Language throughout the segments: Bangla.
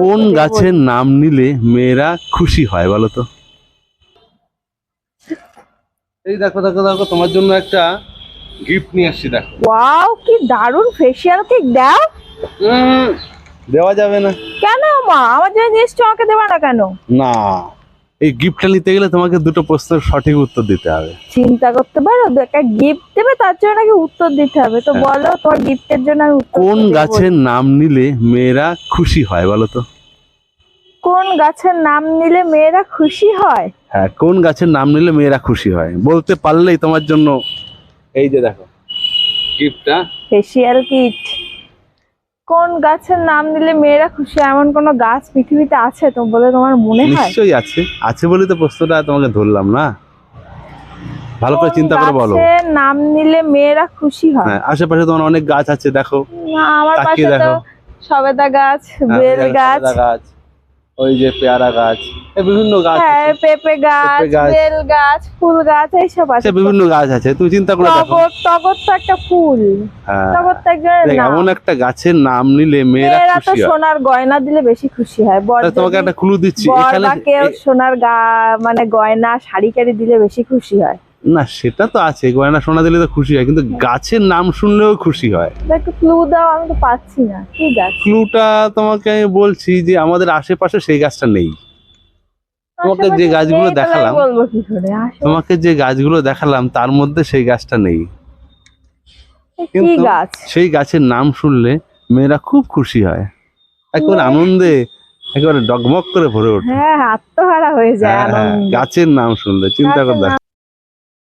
কোন গাছের নাম নিলে মেয়েরা খুশি হয় বলো তো? এই দেখো দেখো দেখো তোমার জন্য একটা গিফট নিয়ে আসছি দেখো। ওয়াও কি দারুণ ফেশিয়াল কেক দাও। দেওয়া যাবে না। কেন মা? আমার জন্য জিনিসটা আমাকে দেবা না কেন? না। এই গিফটটা নিতে গেলে তোমাকে দুটো প্রশ্নের সঠিক উত্তর দিতে হবে। চিন্তা করতে পারো? একটা গিফট দেবে তার জন্য নাকি উত্তর দিতে হবে। তো হ্যাঁ। বলো তোমার গিফটের জন্য আমি কোন গাছের নাম নিলে মেয়েরা খুশি হয় বলো তো? কোন গাছের নাম নিলে মেয়েরা খুশি হয়? হ্যাঁ কোন গাছের নাম নিলে মেয়েরা খুশি হয়? বলতে পারলেই তোমার জন্য এই যে দেখো গিফটটা ফেসিয়াল কিট কোন গাছের নাম দিলে মেয়েরা খুশি? এমন কোন গাছ পৃথিবীতে আছে তো বলে তোমার মনে হয়? নিশ্চয়ই আছে। আছে বলে তো প্রশ্নটা তোমাকে ধরলাম না? ভালো করে চিন্তা করে বলো। নাম নিলে মেয়েরা খুশি হয়? হ্যাঁ আশেপাশে তোমার অনেক গাছ আছে দেখো। না, আমার পাশে তো দেখো। সবেদা গাছ হ্যাঁ, বেল গাছ ওই যে পেয়ারা গাছ। বিভিন্ন গাছ হ্যাঁ। পেঁপে গাছ বেল গাছ ফুল গাছ এইসব আছে। বিভিন্ন গাছ আছে। তুমি চিন্তা করে দেখো। টগর টগর তো একটা ফুল। হ্যাঁ। টগর তো এমন একটা গাছের নাম নিলে মেয়েরা তো সোনার গয়না দিলে বেশি খুশি হয়। তোমাকে একটা ক্লু দিচ্ছি এখানে সোনার গা মানে গয়না শাড়ি টাড়ি দিলে বেশি খুশি হয়। না সেটা তো আছে। গয়না সোনা দিলে তো খুশি হয় কিন্তু গাছের নাম শুনলেও খুশি হয়। একটু ক্লু দাও আমি তো পাচ্ছি না। কি গাছ? ক্লুটা তোমাকে আমি বলছি যে আমাদের আশেপাশে সেই গাছটা নেই। তোমাকে যে গাছগুলো দেখালাম, তোমাকে যে গাছগুলো দেখালাম তার মধ্যে সেই গাছটা নেই। কিন্তু- সেই গাছের নাম শুনলে মেয়েরা খুব খুশি হয়। একেবারে আনন্দে একেবারে ডগমগ করে ভরে ওঠে। হ্যাঁ আত্মহারা হয়ে যায় হ্যাঁ, হ্যাঁ। গাছের নাম শুনলে চিন্তা করে দেখো।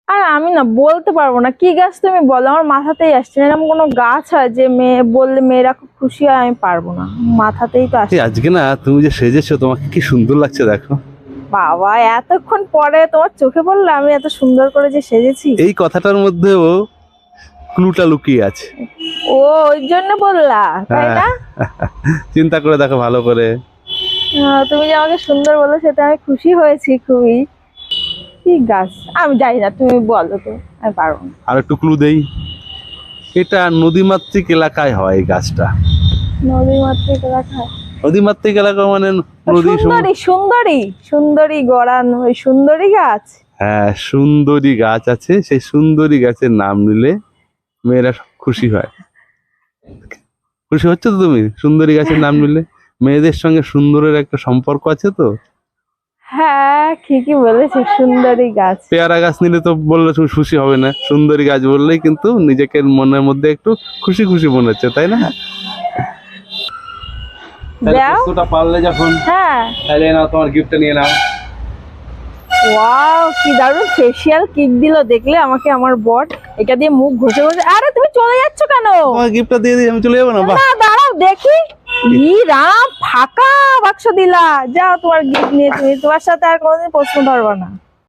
আর আমি না বলতে পারব না কি গাছ তুমি বলো? আমার মাথাতেই আসছে না এরকম কোনো গাছ হয় যে মেয়ে বললে মেয়েরা খুব খুশি হয় আমি পারব না। মাথাতেই তো আসছে। আজকে না তুমি যে সেজেছো তোমাকে কি সুন্দর লাগছে দেখো। বাবা এতক্ষণ পরে তোমার চোখে পড়ল আমি এত সুন্দর করে যে সেজেছি। এই কথাটার মধ্যেও ক্লুটা লুকিয়ে আছে। ও ওই জন্য বললা তাই হ্যাঁ। না চিন্তা করে দেখো ভালো করে। তুমি যে আমাকে সুন্দর বলো সেটা আমি খুশি হয়েছি খুবই। কি গাছ? আমি জানি না তুমি বলো তো আমি পারব আর একটু ক্লু দেই। এটা নদীমাতৃক এলাকায় হয় এই গাছটা। নদী মাতৃক এলাকা মানে নদী সুন্দরী সুন্দরী সুন্দরী গড়ান ওই সুন্দরী গাছ। হ্যাঁ সুন্দরী গাছ আছে সেই সুন্দরী গাছের নাম নিলে মেয়েরা খুশি হয়। খুশি হচ্ছে তো তুমি? সুন্দরী গাছের নাম নিলে মেয়েদের সঙ্গে সুন্দরের একটা সম্পর্ক আছে তো? হ্যাঁ ঠিকই বলেছে সুন্দরী গাছ। পেয়ারা গাছ নিলে তো বললে তুমি খুশি হবে না। সুন্দরী গাছ বললেই কিন্তু নিজেকে মনের মধ্যে একটু খুশি খুশি মনে হচ্ছে তাই না? দাও। পারলে যখন হ্যাঁ। তাহলে নাও তোমার গিফটটা নিয়ে নাও। ওয়াও কি দারুণ ফেসিয়াল কিক দিল দেখলে আমাকে আমার বট এটা দিয়ে মুখ ঘষে ঘষে আরে তুমি চলে যাচ্ছ কেন? তোমার গিফটটা দিয়ে দিই আমি চলে যাব না না দাঁড়াও দেখি। ই রাম ফাঁকা বাক্স দিলা। যাও তোমার গিফট নিয়ে তুমি তোমার সাথে আর কোনোদিন প্রশ্ন ধরবো না।